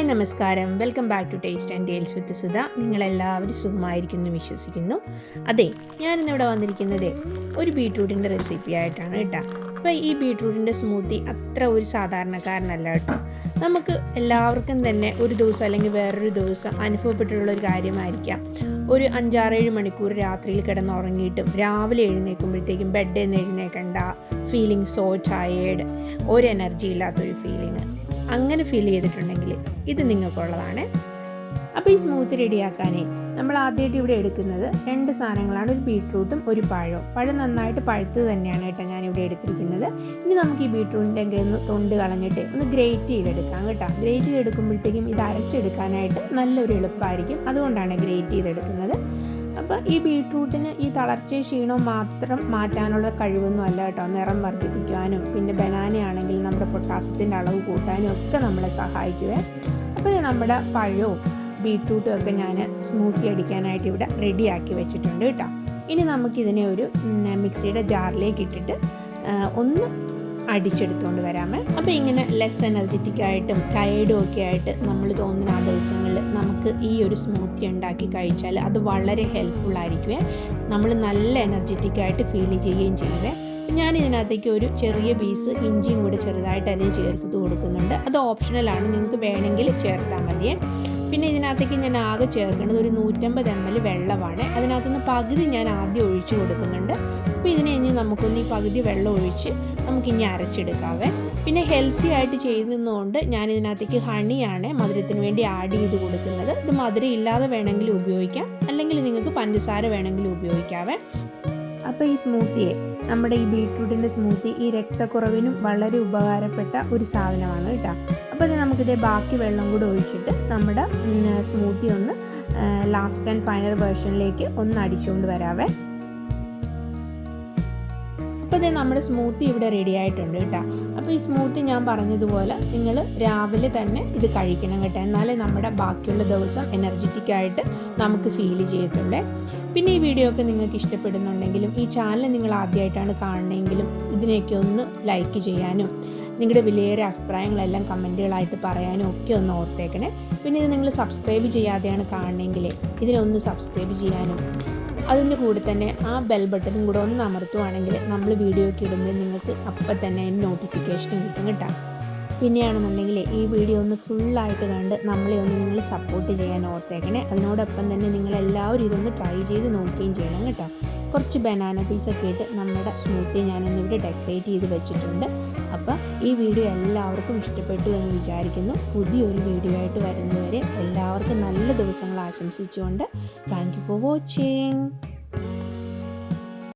Hi നമസ്കാരം. Welcome back to taste and tales with Sudha. നിങ്ങളെല്ലാവരും സുഖമായിരിക്കുന്നു വിശ്വസിക്കുന്നു. അതെ ഞാനിന്നിവിടെ വന്നിരിക്കുന്നത് ഒരു ബീട്രൂട്ടിന്റെ റെസിപ്പി ആയിട്ടാണ് കേട്ടോ. അപ്പോൾ ഈ ബീട്രൂട്ടിന്റെ സ്മൂത്തി അത്ര ഒരു സാധാരണക്കാരനല്ല കേട്ടോ. നമുക്ക് എല്ലാവർക്കും തന്നെ ഒരു ദിവസം അല്ലെങ്കിൽ വേറൊരു ദിവസം അനുഭവപ്പെട്ടിട്ടുള്ള ഒരു കാര്യമായിരിക്കാം. ഒരു അഞ്ചാറേഴ് മണിക്കൂർ രാത്രിയിൽ കിടന്നുറങ്ങിയിട്ടും രാവിലെ എഴുന്നേൽക്കുമ്പോഴത്തേക്കും ബെഡിൽ നിന്ന് എഴുന്നേക്കണ്ട ഫീലിംഗ് സോ ടയേർഡ് ഒരു എനർജി ഇല്ലാത്തൊരു ഫീലിംഗ് അങ്ങനെ ഫീൽ ചെയ്തിട്ടുണ്ടെങ്കിൽ ഇത് നിങ്ങൾക്കുള്ളതാണ്. അപ്പോൾ ഈ സ്മൂത്ത് റെഡിയാക്കാനേ നമ്മൾ ആദ്യമായിട്ട് ഇവിടെ എടുക്കുന്നത് രണ്ട് സാധനങ്ങളാണ്. ഒരു ബീട്രൂട്ടും ഒരു പഴവും. പഴം നന്നായിട്ട് പഴുത്ത് തന്നെയാണ് കേട്ടോ ഞാനിവിടെ എടുത്തിരിക്കുന്നത്. ഇനി നമുക്ക് ഈ ബീട്രൂട്ടിന്റെ ഒന്ന് തൊണ്ട് കളഞ്ഞിട്ട് ഒന്ന് ഗ്രേറ്റ് ചെയ്തെടുക്കാം കേട്ടോ. ഗ്രേറ്റ് ചെയ്തെടുക്കുമ്പോഴത്തേക്കും ഇത് അരച്ചെടുക്കാനായിട്ട് നല്ലൊരു എളുപ്പമായിരിക്കും. അതുകൊണ്ടാണ് ഗ്രേറ്റ് ചെയ്തെടുക്കുന്നത്. അപ്പോൾ ഈ ബീട്രൂട്ടിന് ഈ തളർച്ചയും ക്ഷീണവും മാത്രം മാറ്റാനുള്ള കഴിവൊന്നും അല്ല കേട്ടോ. നിറം വർദ്ധിപ്പിക്കാനും പിന്നെ ബനാനയാണെങ്കിൽ നമ്മുടെ പൊട്ടാസ്യത്തിന്റെ അളവ് കൂട്ടാനും ഒക്കെ നമ്മളെ സഹായിക്കുവേ. അപ്പോൾ നമ്മുടെ പഴവും ബീട്രൂട്ടും ഒക്കെ ഞാൻ സ്മൂത്തി അടിക്കാനായിട്ട് ഇവിടെ റെഡിയാക്കി വെച്ചിട്ടുണ്ട് കേട്ടോ. ഇനി നമുക്കിതിനെ ഒരു മിക്സിയുടെ ജാറിലേക്ക് ഇട്ടിട്ട് ഒന്ന് അടിച്ചെടുത്തുകൊണ്ട് വരാമേ. അപ്പോൾ ഇങ്ങനെ ലെസ് എനർജറ്റിക് ആയിട്ടും ടയേർഡും ഒക്കെ ആയിട്ട് നമ്മൾ തോന്നുന്ന ആ ദിവസങ്ങളിൽ നമുക്ക് ഈ ഒരു സ്മൂത്തി ഉണ്ടാക്കി കഴിച്ചാൽ അത് വളരെ ഹെൽപ്ഫുൾ ആയിരിക്കുമേ നമ്മൾ നല്ല എനർജറ്റിക് ആയിട്ട് ഫീൽ ചെയ്യുകയും ചെയ്യുവേ. ഞാൻ ഇതിനകത്തേക്ക് ഒരു ചെറിയ പീസ് ഇഞ്ചിയും കൂടി ചെറുതായിട്ട് അതിന് ചേർത്ത് കൊടുക്കുന്നുണ്ട്. അത് ഓപ്ഷണലാണ് നിങ്ങൾക്ക് വേണമെങ്കിൽ ചേർത്താൽ മതിയേ. പിന്നെ ഇതിനകത്തേക്ക് ഞാൻ ആകെ ചേർക്കുന്നത് ഒരു നൂറ്റമ്പത് എം എൽ വെള്ളമാണ്. അതിനകത്തുനിന്ന് പകുതി ഞാൻ ആദ്യം ഒഴിച്ചു കൊടുക്കുന്നുണ്ട്. അപ്പോൾ ഇതിനെ ഇനി നമുക്കൊന്ന് ഈ പകുതി വെള്ളം ഒഴിച്ച് നമുക്കിനി അരച്ചെടുക്കാവേ. പിന്നെ ഹെൽത്തി ആയിട്ട് ചെയ്യുന്നതുകൊണ്ട് ഞാൻ ഇതിനകത്തേക്ക് ഹണിയാണ് മധുരത്തിന് വേണ്ടി ആഡ് ചെയ്ത് കൊടുക്കുന്നത്. ഇത് മധുരം ഇല്ലാതെ വേണമെങ്കിൽ ഉപയോഗിക്കാം. അല്ലെങ്കിൽ നിങ്ങൾക്ക് പഞ്ചസാര വേണമെങ്കിൽ ഉപയോഗിക്കാവേ. അപ്പോൾ ഈ സ്മൂത്തിയെ നമ്മുടെ ഈ ബീട്രൂട്ടിന്റെ സ്മൂത്തി ഈ രക്തക്കുറവിനും വളരെ ഉപകാരപ്പെട്ട ഒരു സാധനമാണ് കേട്ടോ. അപ്പോൾ നമുക്കിതേ ബാക്കി വെള്ളം കൂടെ ഒഴിച്ചിട്ട് നമ്മുടെ സ്മൂത്തി ഒന്ന് ലാസ്റ്റ് ആൻഡ് ഫൈനൽ വേർഷനിലേക്ക് ഒന്ന് അടിച്ചുകൊണ്ട് വരാവേ. അപ്പോൾ ഇത് നമ്മുടെ സ്മൂത്തി ഇവിടെ റെഡി ആയിട്ടുണ്ട് കേട്ടോ. അപ്പോൾ ഈ സ്മൂത്തി ഞാൻ പറഞ്ഞതുപോലെ നിങ്ങൾ രാവിലെ തന്നെ ഇത് കഴിക്കണം കേട്ടോ. എന്നാലേ നമ്മുടെ ബാക്കിയുള്ള ദിവസം എനർജറ്റിക് ആയിട്ട് നമുക്ക് ഫീൽ ചെയ്യത്തുള്ളേ. പിന്നെ ഈ വീഡിയോ ഒക്കെ നിങ്ങൾക്ക് ഇഷ്ടപ്പെടുന്നുണ്ടെങ്കിലും ഈ ചാനൽ നിങ്ങൾ ആദ്യമായിട്ടാണ് കാണണമെങ്കിലും ഇതിനെയൊക്കെ ഒന്ന് ലൈക്ക് ചെയ്യാനും നിങ്ങളുടെ വിലയേറെ അഭിപ്രായങ്ങളെല്ലാം കമന്റുകളായിട്ട് പറയാനും ഒക്കെ ഒന്ന് ഓർത്തേക്കണേ. പിന്നെ ഇത് നിങ്ങൾ സബ്സ്ക്രൈബ് ചെയ്യാതെയാണ് കാണണമെങ്കിൽ ഇതിനൊന്ന് സബ്സ്ക്രൈബ് ചെയ്യാനും അതിന്റെ കൂടെ തന്നെ ആ ബെൽ ബട്ടണും കൂടെ ഒന്ന് അമർത്തുവാണെങ്കിൽ നമ്മൾ വീഡിയോ ഒക്കെ ഇടുമ്പോൾ നിങ്ങൾക്ക് അപ്പം തന്നെ നോട്ടിഫിക്കേഷൻ കിട്ടും കേട്ടോ. പിന്നെയാണെന്നുണ്ടെങ്കിൽ ഈ വീഡിയോ ഒന്ന് ഫുള്ളായിട്ട് കണ്ട് നമ്മളെ ഒന്ന് നിങ്ങൾ സപ്പോർട്ട് ചെയ്യാൻ ഓർത്തേക്കണേ. അതിനോടൊപ്പം തന്നെ നിങ്ങളെല്ലാവരും ഇതൊന്ന് ട്രൈ ചെയ്ത് നോക്കുകയും ചെയ്യണം കേട്ടോ. കുറച്ച് ബനാന പീസൊക്കെ ഇട്ട് നമ്മുടെ സ്മൂത്തി ഞാനൊന്നിവിടെ ഡെക്കറേറ്റ് ചെയ്ത് വെച്ചിട്ടുണ്ട്. ഈ വീഡിയോ എല്ലാവർക്കും ഇഷ്ടപ്പെട്ടു എന്ന് വിചാരിക്കുന്നു. പുതിയൊരു വീഡിയോ ആയിട്ട് വരുന്നവരെ എല്ലാവർക്കും നല്ല ദിവസങ്ങൾ ആശംസിച്ചുകൊണ്ട് താങ്ക് യു ഫോർ വാച്ചിങ്